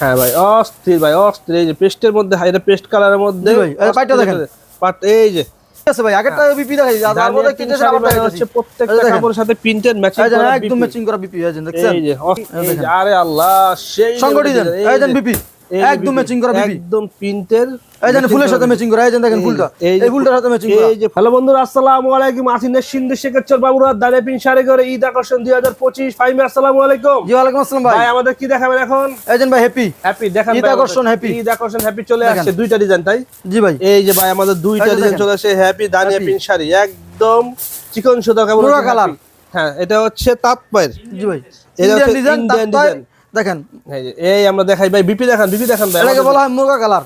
হ্যাঁ ভাই অস্থির ভাই অস্থির। এই যে পেস্টের মধ্যে এটা পেস্ট কালারের মধ্যে ভাই, পাটটা দেখেন। পাট এই যে। আছে ভাই আগেরটা বিপি দেখাই তার মধ্যে দানিয়া কি তিন দেশে শাড়ি আবার ভাই দেখাইতেছি। হচ্ছে প্রত্যেকটা কাপড়ের সাথে প্রিন্টেড ম্যাচিং করা একদম ম্যাচিং করা বিপি আছে দেখছেন? এই যে অস- এই এই যে, দেখেন। আরে আল্লাহ সেই সংগঠি এই যে- বিপি একদম ম্যাচিং করা বিপি। একদম প্রিন্টের এই দেন ফুলের সাথে ম্যাচিং করা এই দেন দেখেন ফুলটা। এই ফুলটার সাথে ম্যাচিং করা। এই যে হ্যালো বন্ধুরা আসসালামু আলাইকুম। আসিনের সিন্ধু শেখর বাবুরা দাঁড়িয়ে পিন সারে করে ঈদ আকর্ষণ দুই হাজার পঁচিশ। ফাইমে আসসালামু আলাইকুম। জি ওয়ালাইকুম আসসালাম ভাই। ভাই আমাদের কি দেখাবেন এখন? এই দেন ভাই হ্যাপি হ্যাপি দেখান ঈদ আকর্ষণ happy। ঈদ আকর্ষণ হ্যাপি চলে আসছে। দুইটা ডিজাইন তাই? জি ভাই। এই যে ভাই আমাদের দুইটা ডিজাইন চলে আসে হ্যাপি দানিয়া পিন শাড়ি একদম চিকন সুতা কাপড় কালার। হ্যাঁ এটা হচ্ছে তাঁতপায়ের জি ভাই। এটা ইন্ডিয়ান ডিজাইন। দেখেন। এই আমরা দেখাই ভাই বিপি দেখান বিপি দেখান ভাই এটাকে বলা হয় মুরগা কালার।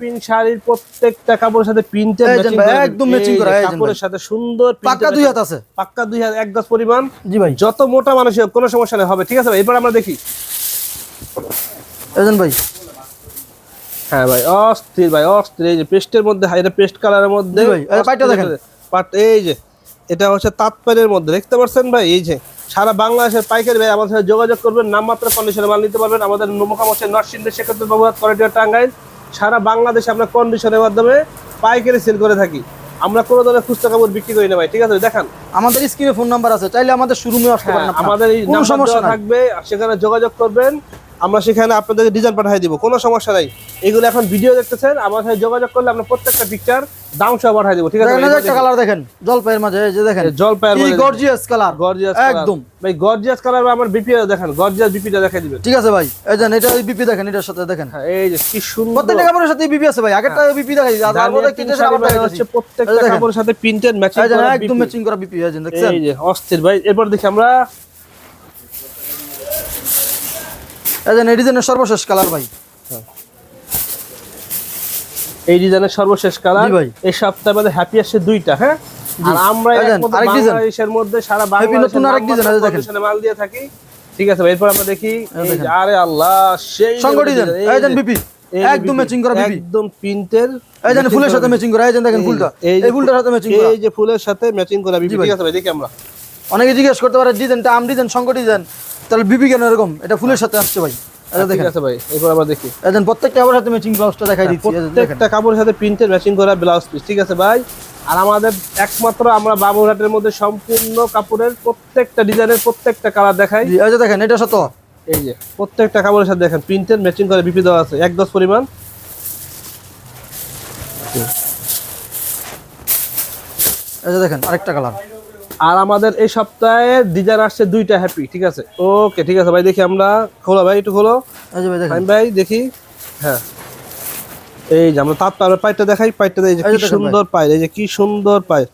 পিন শাড়ির প্রত্যেকটা কাপড়ের সাথে ম্যাচিং করা একদম যে করা, এই কাপড়ের সাথে সুন্দর পাক্কা দুই। হাত আছে। পাক্কা দুই হাত এক গজ পরিমাণ। জি ভাই। যত মোটা মানুষ হোক কোনো সমস্যা নেই হবে ঠিক আছে ভাই? এরপর আমরা দেখি। এই দেন ভাই। হ্যাঁ ভাই অস্থির ভাই অস্থির। এই যে পেস্টের মধ্যে এটা পেস্ট কালারের মধ্যে ভাই, পাটটা দেখেন। পাট এই যে এটা হচ্ছে তাঁতপাড়ের মধ্যে দেখতে পাচ্ছেন ভাই? এই যে সারা বাংলাদেশের পাইকারি ভাই আমাদের সাথে যোগাযোগ করবেন নামমাত্র কন্ডিশনে মাল নিতে পারবেন। আমাদের নমকাম হচ্ছে নরসিংদী সেক্ষেত্রে ব্যবহার করিডোর টাঙ্গাইল। সারা বাংলাদেশে আমরা কন্ডিশনের মাধ্যমে পাইকারি সেল করে থাকি। আমরা কোনো ধরনের খুচরা কাপড় বিক্রি করি না ভাই ঠিক আছে? দেখান। আমাদের স্ক্রিনে ফোন নাম্বার আছে চাইলে আমাদের শোরুমে আসতে পারেন হ্যাঁ, আমাদের এই সমস্যা থাকবে সেখানে যোগাযোগ করবেন। আমরা সেখানে আপনাদেরকে ডিজাইন পাঠিয়ে দিব কোনো সমস্যা নাই। এগুলো এখন ভিডিও দেখতেছেন আমার সাথে যোগাযোগ করলে আমরা প্রত্যেকটা পিকচার দাম সহ পাঠিয়ে দিব ঠিক আছে দেখেন এই যে ভাই? একটা কালার দেখেন জলপাইয়ের মাঝে এই যে দেখেন জলপাইয়ের কি গর্জিয়াস কালার গর্জিয়াস একদম। ভাই গর্জিয়াস কালার আমার বিপি দেখেন গর্জিয়াস বিপিটা দেখাই দিবেন। ঠিক আছে ভাই এই দেন এটা বিপি দেখেন এটার সাথে দেখেন। হ্যাঁ এই যে কি সুন্দর। প্রত্যেকটা কাপড়ের সাথে বিপি আছে ভাই আগেরটা বিপি দেখাই। হচ্ছে প্রত্যেকটা কাপড়ের সাথে প্রিন্টেড ম্যাচিং করা একদম ম্যাচিং করা বিপি এই দেখছেন? এই যে অস্থির ভাই এরপর দেখি আমরা। এই যে ডিজাইনের সর্বশেষ কালার ভাই। এই ডিজাইনের সর্বশেষ কালার। এই সপ্তাহে আমাদের হ্যাপি আসছে দুইটা হ্যাঁ? আর আমরা। বাংলাদেশের মধ্যে সারা নতুন বাংলাদেশের মাল দিয়ে থাকি। ঠিক আছে এরপর আমরা দেখি এই আরে আল্লাহ সেই বিপি একদম ম্যাচিং করা বিপি একদম প্রিন্টের ফুলের সাথে ম্যাচিং করা দেখেন ফুলটা। এই ফুলটার সাথে ম্যাচিং করা। এই যে ফুলের সাথে ম্যাচিং করা বিপি। ঠিক আছে ভাই দেখি আমরা। অনেকে জিজ্ঞেস করতে পারে ডিজাইনটা আম ডিজাইন শঙ্কর ডিজাইন? তাহলে বিপি কেন এরকম? এটা ফুলের সাথে আসছে ভাই। এটা ঠিক আছে ভাই এরপর আমরা দেখি। এই প্রত্যেকটা আবার সাথে ম্যাচিং ব্লাউজটা দেখাই দিচ্ছি এই যে দেখেন। প্রত্যেকটা কাপড়ের সাথে প্রিন্টের ম্যাচিং করা ব্লাউজ পিস ঠিক আছে ভাই? আর আমাদের একমাত্র আমরা বাবুরহাটের মধ্যে সম্পূর্ণ কাপড়ের প্রত্যেকটা ডিজাইনের প্রত্যেকটা কালার দেখাই। এই যে দেখেন এটা সত এই যে প্রত্যেকটা কাপড়ের সাথে দেখেন প্রিন্টের ম্যাচিং করে বিপি দেওয়া আছে এক দশ পরিমাণ। এই যে দেখেন আরেকটা কালার আর আমাদের এই সপ্তাহে ডিজাইন আসছে দুইটা হ্যাপি ঠিক আছে? ওকে ঠিক আছে ভাই দেখি আমরা। খোলো ভাই একটু খোলো। ভাই ভাই দেখি। হ্যাঁ। এই যে আমরা তার পাইটা দেখাই পাইটা এই যে কি সুন্দর পায় এই যে কি সুন্দর পায়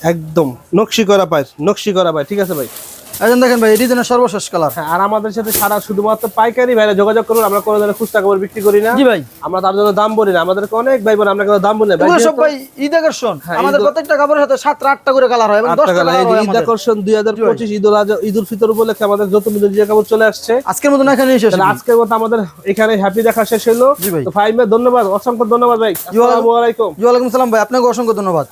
একদম নকশি করা পায় নকশি করা পায় ঠিক আছে ভাই? যে দেখেন ভাই ডিজাইনের সর্বশেষ কালার। হ্যাঁ আর আমাদের সাথে সারা শুধুমাত্র পাইকারি ভাইরা যোগাযোগ করুন আমরা কোনো ধরনের খুচরা কাপড় বিক্রি করি না। জি ভাই। আমরা তার জন্য দাম বলি না আমাদেরকে অনেক ভাই বোন আমরা কোনো দাম বলি না। ভাই সব ভাই ঈদ আকর্ষণ হ্যাঁ, আমাদের প্রত্যেকটা কাপড়ের সাথে সাতটা আটটা করে কালার হয় এবং আট দশটা টাকা লাগে। এই কালার হয় ঈদ আকর্ষণ দুই হাজার পঁচিশ ঈদ উল আজহা- ঈদ উল ফিতর উপলক্ষে আমাদের নতুন নতুন যে কাপড় চলে আসছে। আজকের মতন এখানে শেষ তাহলে আজকের মতো আমাদের এখানে হ্যাপি দেখা শেষ হলো। তো ফাইভ ধন্যবাদ অসংখ্য ধন্যবাদ ভাই। আসসালামু আলাইকুম। ওয়ালাইকুম সালাম ভাই আপনাকে অসংখ্য ধন্যবাদ।